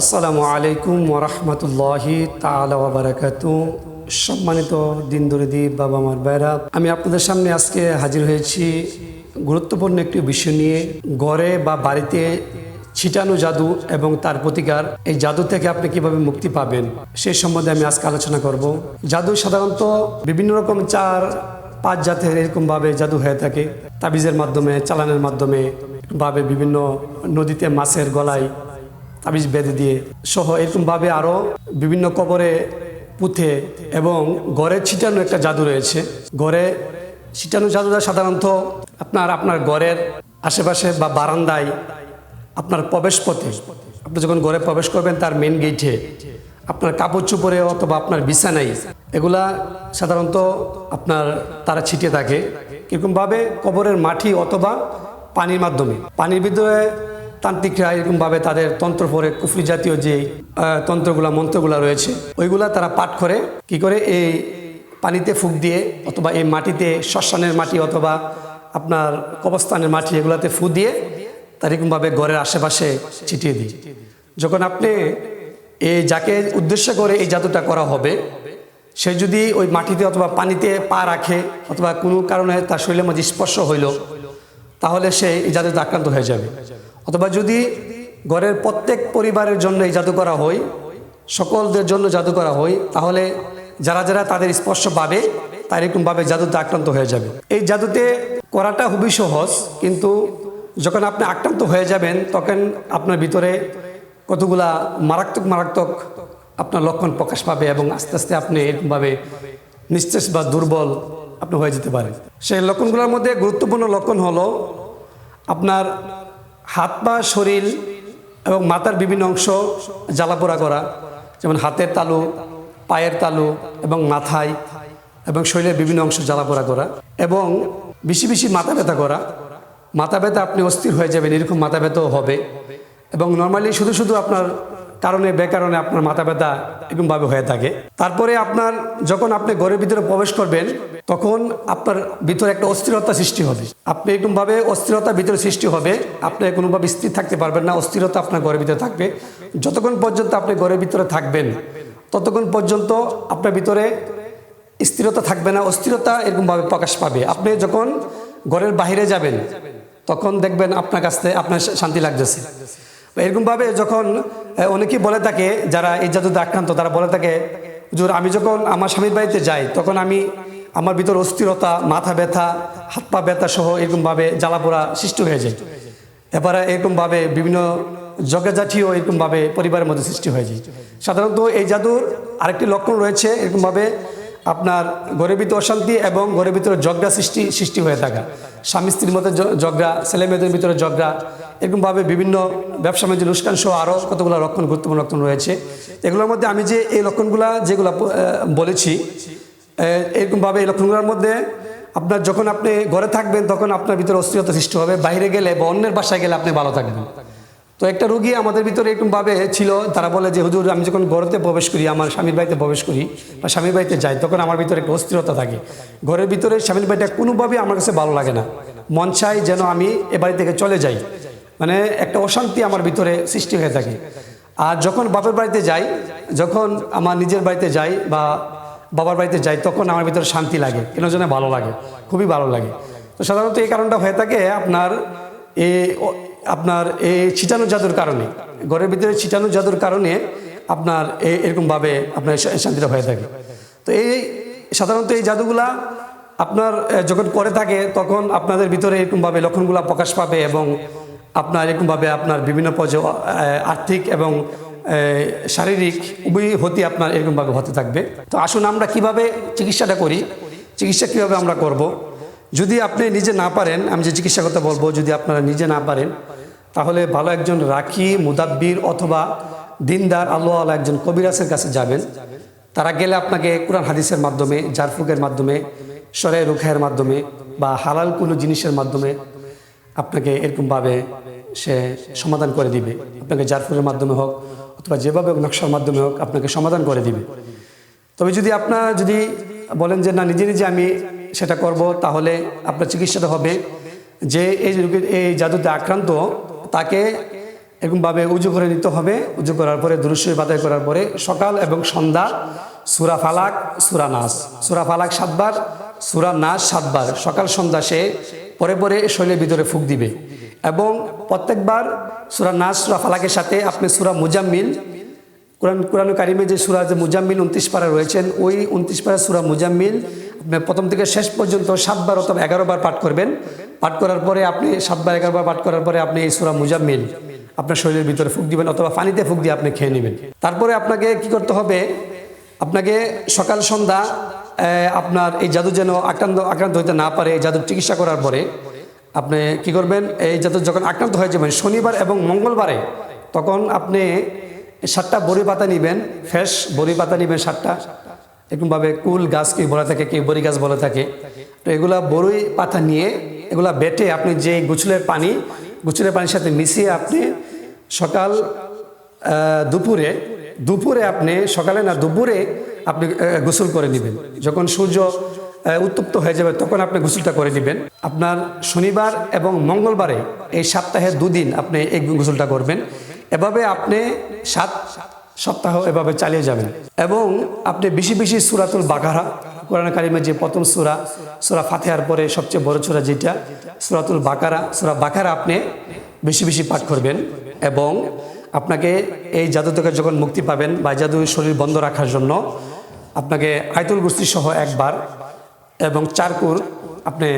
আসসালামু আলাইকুম ওরহমতুল্লাহি তালা বারাকাতু। সম্মানিত দিন দরিদি বাবা মার ভাইরা আমি আপনাদের সামনে আজকে হাজির হয়েছি গুরুত্বপূর্ণ একটি বিষয় নিয়ে। ঘরে বা বাড়িতে ছিটানো জাদু এবং তার প্রতিকার, এই জাদু থেকে আপনি কীভাবে মুক্তি পাবেন সেই সম্বন্ধে আমি আজকে আলোচনা করব। জাদু সাধারণত বিভিন্ন রকম চার পাঁচ জাতের এরকমভাবে জাদু হয়ে থাকে। তাবিজের মাধ্যমে, চালানের মাধ্যমে ভাবে বিভিন্ন নদীতে মাছের গলায় তাবিজ বেঁধে দিয়ে সহ এরকমভাবে আরও বিভিন্ন কবরে পুঁথে এবং ঘরে ছিটানো একটা জাদু রয়েছে। ঘরে ছিটানো জাদুটা সাধারণত আপনার আপনার ঘরের আশেপাশে বা বারান্দায় আপনার প্রবেশ পথে আপনি যখন ঘরে প্রবেশ করবেন, তার মেন গেটে আপনার কাপড় চোপড়ে অথবা আপনার বিছানায় এগুলা সাধারণত আপনার তারা ছিটিয়ে থাকে। কীরকমভাবে কবরের মাটি অথবা পানির মাধ্যমে। পানির ভিতরে তান্ত্রিকরা এরকমভাবে তাদের তন্ত্র পরে কুফরি জাতীয় যে তন্ত্রগুলা, মন্ত্রগুলা রয়েছে, ওইগুলা তারা পাঠ করে। কি করে? এই পানিতে ফুক দিয়ে অথবা এই মাটিতে শ্মশানের মাটি অথবা আপনার কবস্থানের মাটি এগুলাতে ফু দিয়ে তার এরকমভাবে ঘরের আশেপাশে ছিটিয়ে দিই। যখন আপনি এই যাকে উদ্দেশ্য করে এই জাদুটা করা হবে, সে যদি ওই মাটিতে অথবা পানিতে পা রাখে অথবা কোনো কারণে তার শরীরের মধ্যে স্পর্শ হইল, তাহলে সে এই জাদুতে আক্রান্ত হয়ে যাবে। অথবা যদি ঘরের প্রত্যেক পরিবারের জন্য এই জাদু করা হয়, সকলদের জন্য জাদু করা হয়, তাহলে যারা যারা তাদের স্পর্শ পাবে, তার এরকমভাবে জাদুতে আক্রান্ত হয়ে যাবে। এই জাদুতে করাটা খুবই সহজ, কিন্তু যখন আপনি আক্রান্ত হয়ে যাবেন, তখন আপনার ভিতরে কতগুলা মারাত্মক মারাত্মক আপনার লক্ষণ প্রকাশ পাবে এবং আস্তে আস্তে আপনি এরকমভাবে নিঃশ্বাস বা দুর্বল আপনি হয়ে যেতে পারেন। সেই লক্ষণগুলোর মধ্যে গুরুত্বপূর্ণ লক্ষণ হলো আপনার হাত, পা, শরীর এবং মাথার বিভিন্ন অংশ জ্বালাপোড়া করা, যেমন হাতের তালু, পায়ের তালু এবং মাথায় এবং শরীরের বিভিন্ন অংশ জ্বালাপোড়া করা এবং বেশি বেশি মাথা ব্যথা করা। মাথা ব্যথা আপনি অস্থির হয়ে যাবেন, এরকম মাথা ব্যথাও হবে। এবং নর্মালি শুধু শুধু আপনার কারণে, বেকারণে আপনার মাথা ব্যথা এরকমভাবে হয়ে থাকে। তারপরে আপনার যখন আপনি ঘরের ভিতরে প্রবেশ করবেন, তখন আপনার ভিতরে একটা অস্থিরতা সৃষ্টি হবে। আপনি এরকমভাবে অস্থিরতা ভিতরে সৃষ্টি হবে, আপনি কোনোভাবে স্থির থাকতে পারবেন না, অস্থিরতা আপনার ঘরের ভিতরে থাকবে। যতক্ষণ পর্যন্ত আপনি ঘরের ভিতরে থাকবেন, ততক্ষণ পর্যন্ত আপনার ভিতরে স্থিরতা থাকবে না, অস্থিরতা এরকমভাবে প্রকাশ পাবে। আপনি যখন ঘরের বাইরে যাবেন, তখন দেখবেন আপনার কাছ থেকে আপনার শান্তি লাগতেছে। এরকমভাবে যখন অনেকেই বলে থাকে, যারা এই জাদুতে আক্রান্ত, তারা বলে থাকে, হুজুর, আমি যখন আমার স্বামীর বাড়িতে যাই, তখন আমি আমার ভিতর অস্থিরতা, মাথা ব্যথা, হাত পা ব্যথা সহ এরকমভাবে জ্বালাপোড়া সৃষ্টি হয়ে যায়। এবারে এরকমভাবে বিভিন্ন জগাজাঠিও এরকমভাবে পরিবারের মধ্যে সৃষ্টি হয়ে যায়। সাধারণত এই জাদুর আরেকটি লক্ষণ রয়েছে, এরকমভাবে আপনার ঘরের ভিতরে অশান্তি এবং ঘরের ভিতরে ঝগড়া সৃষ্টি সৃষ্টি হয়ে থাকা। স্বামী স্ত্রীর মধ্যে জ- ঝগড়া ছেলে মেয়েদের ভিতরে ঝগড়া এরকমভাবে বিভিন্ন ব্যবসা বাণিজ্য অনুষ্ঠান সহ আরও কতগুলো লক্ষণ, গুরুত্বপূর্ণ লক্ষণ রয়েছে। এগুলোর মধ্যে আমি যে এই লক্ষণগুলা যেগুলো বলেছি এরকমভাবে এই লক্ষণগুলোর মধ্যে আপনার যখন আপনি ঘরে থাকবেন তখন আপনার ভিতরে অস্থিরতা সৃষ্টি হবে, বাইরে গেলে বা অন্যের বাসায় গেলে আপনি ভালো থাকবেন। তো একটা রুগী আমাদের ভিতরে এরকমভাবে ছিল, তারা বলে যে, হুজুর, আমি যখন ঘরেতে প্রবেশ করি, আমার স্বামীর বাড়িতে প্রবেশ করি বা স্বামীর বাড়িতে যাই, তখন আমার ভিতরে একটা অস্থিরতা থাকে। ঘরের ভিতরে স্বামীর বাড়িটা কোনোভাবেই আমার কাছে ভালো লাগে না। মন চাই যেন আমি এ বাড়ি থেকে চলে যাই। মানে একটা অশান্তি আমার ভিতরে সৃষ্টি হয়ে থাকে। আর যখন বাপের বাড়িতে যাই, যখন আমার নিজের বাড়িতে যাই বা বাবার বাড়িতে যাই, তখন আমার ভিতরে শান্তি লাগে। কেন যেন ভালো লাগে, খুবই ভালো লাগে। তো সাধারণত এই কারণটা হয়ে থাকে আপনার এ আপনার এই ছিটানো জাদুর কারণে। ঘরের ভিতরে ছিটানো জাদুর কারণে আপনার এরকমভাবে আপনার শান্তিটা হয়ে থাকে। তো এই সাধারণত এই জাদুগুলা আপনার যখন করে থাকে, তখন আপনাদের ভিতরে এরকমভাবে লক্ষণগুলা প্রকাশ পাবে এবং আপনার এরকমভাবে আপনার বিভিন্ন পর্যায়ে আর্থিক এবং শারীরিক উভয় হতে আপনার এরকমভাবে হতে থাকবে তো আসুন আমরা কীভাবে চিকিৎসাটা করি, চিকিৎসা কীভাবে আমরা করব। যদি আপনি নিজে না পারেন, আমি যে চিকিৎসা কথা বলব, যদি আপনারা নিজে না পারেন, তাহলে ভালো একজন রাখি, মুদাব্বির অথবা দিনদার, আল্লাহ একজন কবিরাসের কাছে যাবেন তারা গেলে আপনাকে কোরআন হাদিসের মাধ্যমে, জারফুকের মাধ্যমে সরে রুখায়ের মাধ্যমে বা হালাল কোনো জিনিসের মাধ্যমে আপনাকে এরকমভাবে সে সমাধান করে দিবে। আপনাকে জারফুকের মাধ্যমে হোক অথবা যেভাবে হোক নকশার মাধ্যমে হোক আপনাকে সমাধান করে দিবে। তবে যদি আপনার যদি বলেন যে, না, নিজে নিজে আমি সেটা করব, তাহলে আপনার চিকিৎসাটা হবে। যে এই রোগীর, এই জাদুতে আক্রান্ত, তাকে এরকমভাবে উজু করে নিতে হবে। উজু করার পরে দুরুশ্বরী বাদায় করার পরে সকাল এবং সন্ধ্যা, সুরা ফালাক, সুরা নাস। সুরা ফালাক সাতবার, সুরা নাস সাতবার। সকাল, সন্ধ্যা সে পরে পরে শরীরের ভিতরে ফুক দিবে। এবং প্রত্যেকবার সুরা নাস, সুরা ফালাকের সাথে আপনি সুরা মুজাম্মিল, কোরআন কোরআন কারিমে যে সুরা, যে মুজাম্মিল উনত্রিশ পারা রয়েছেন, ওই উনত্রিশ পারা সুরা মুজাম্মিল আপনি প্রথম থেকে শেষ পর্যন্ত সাতবার অথবা এগারো বার পাঠ করবেন। পাঠ করার পরে আপনি সাতবার এগারো বার পাঠ করার পরে আপনি এই সুরা মুজাম্মিল আপনার শরীরের ভিতরে ফুক দিবেন অথবা পানিতে ফুক দিয়ে আপনি খেয়ে নেবেন। তারপরে আপনাকে কি করতে হবে? আপনাকে সকাল সন্ধ্যা আপনার এই জাদু যেন আক্রান্ত আক্রান্ত হইতে না পারে, এই জাদুর চিকিৎসা করার পরে আপনি কি করবেন? এই জাদু যখন আক্রান্ত হয়ে যাবেন, শনিবার এবং মঙ্গলবারে, তখন আপনি সাতটা বড়ি পাতা নেবেন, ফ্রেশ বড়ি পাতা নেবেন সাতটা। এরকমভাবে কুল গাছ কি বলে থাকে কি বড়ি গাছ বলে থাকে। তো এগুলা বড়ই পাতা নিয়ে এগুলা বেটে আপনি যে গুছলের পানি, গুছলের পানির সাথে মিশিয়ে আপনি সকাল দুপুরে দুপুরে আপনি সকালে না, দুপুরে আপনি গোসল করে নেবেন। যখন সূর্য উত্তপ্ত হয়ে যাবে, তখন আপনি গোসলটা করে নেবেন। আপনার শনিবার এবং মঙ্গলবারে এই সপ্তাহে দুদিন আপনি এই গোসলটা করবেন। এভাবে আপনি সাত সপ্তাহ এভাবে চালিয়ে যাবেন। এবং আপনি বেশি বেশি সুরাতুল বাকারা, কোরআন কারিমের যে প্রথম সুরা সুরা ফাতেহার পরে সবচেয়ে বড় সুরা যেটা, সুরাতুল বাকারা, সুরা বাকারা আপনি বেশি বেশি পাঠ করবেন এবং আপনাকে এই জাদু থেকে যখন মুক্তি পাবেন বা জাদু শরীর বন্ধ রাখার জন্য আপনাকে আয়তুল গুস্তি সহ একবার এবং চারকুর আপনি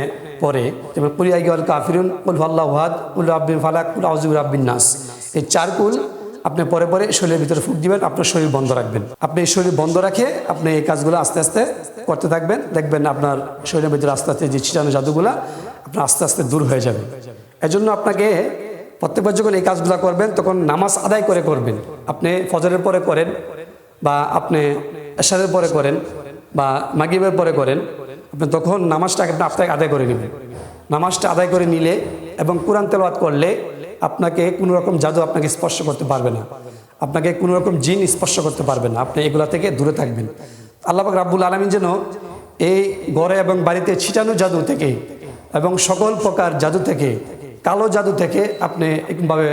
পরে যেমন পুরি আইগাল কাফিরুন উল হাদ উল আব্বিন ফালাক উল আউজুর আব্বিন নাস। এই চারকুল আপনি পরে পরে শরীরের ভিতরে ফুক দিবেন, আপনার শরীর বন্ধ রাখবেন। আপনি এই শরীর বন্ধ রাখে আপনি এই কাজগুলো আস্তে আস্তে করতে থাকবেন। দেখবেন আপনার শরীরের ভিতরে আস্তে আস্তে যে ছিটানো জাদুগুলা, আপনার আস্তে আস্তে দূর হয়ে যাবে। এজন্য আপনাকে প্রত্যেকবার যখন এই কাজগুলো করবেন, তখন নামাজ আদায় করে করবেন। আপনি ফজরের পরে করেন বা আপনি এশারের পরে করেন বা মাগিবের পরে করেন। আপনি তখন নামাজটা আপনি আপনাকে আদায় করে নেবেন। নামাজটা আদায় করে নিলে এবং কোরআন তেলাওয়াত করলে আপনাকে কোনো রকম জাদু আপনাকে স্পর্শ করতে পারবে না। আপনাকে কোনো রকম জিন স্পর্শ করতে পারবে না। আপনি এগুলা থেকে দূরে থাকবেন। আল্লাহ রাব্বুল আলমিন যেন এই ঘরে এবং বাড়িতে ছিটানো জাদু থেকে এবং সকল প্রকার জাদু থেকে, কালো জাদু থেকে আপনি এরকমভাবে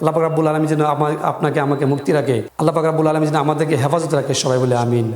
আল্লাহ রাব্বুল আলমী যেন আপনাকে আমাকে মুক্তি রাখে। আল্লাহ রাব্বুল আলমী যেন আমাদেরকে হেফাজত রাখে সবাই বলে আমিন।